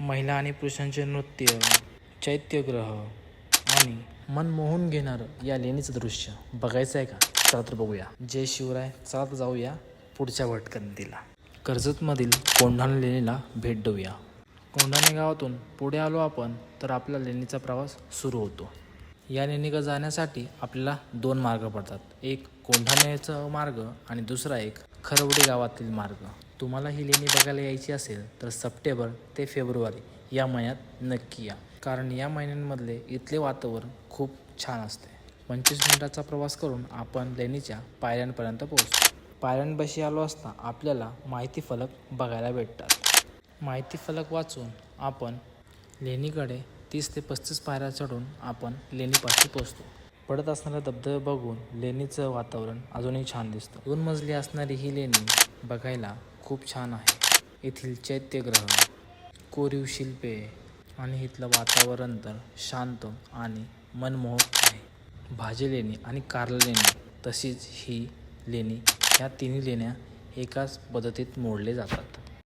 महिला आणि पुरुषांचे नृत्य चैत्यग्रह आणि मन मोहून घेणारं या लेणीचं दृश्य बघायचं आहे का? चला तर बघूया. जय शिवराय चला तर जाऊया पुढच्या भटकंतीला. कर्जतमधील कोंढाणा लेणीला भेट देऊया. कोंढाणे गावातून पुढे आलो आपण तर आपला लेणीचा प्रवास सुरू होतो. या लेणीकडे जाण्यासाठी आपल्याला दोन मार्ग पडतात. एक कोंढाण्याचा मार्ग आणि दुसरा एक खरवडे गावातील मार्ग. तुम्हाला ही लेणी बघायला यायची असेल तर सप्टेंबर ते फेब्रुवारी या महिन्यात नक्की या. कारण या महिन्यांमधले इथले वातावरण खूप छान असते. पंचवीस मिनिटाचा प्रवास करून आपण लेणीच्या पायऱ्यांपर्यंत पोहोचतो. पायऱ्यांपाशी आलो असता आपल्याला माहिती फलक बघायला भेटतात. माहिती फलक वाचून आपण लेणीकडे तीस ते पस्तीस पायऱ्या चढून आपण लेणीपाशी पोचतो पडत असणारा धबधबा बघून लेणीचं वातावरण अजूनही छान दिसतं. दोन मजली असणारी ही लेणी बघायला खूप छान आहे. येथील चैत्यग्रह कोरीव शिल्पे आणि इथलं वातावरण तर शांत आणि मनमोहक आहे. भाजी लेणी आणि कारला लेणी तशीच ही लेणी ह्या तिन्ही लेण्या एकाच पद्धतीत मोडले जातात.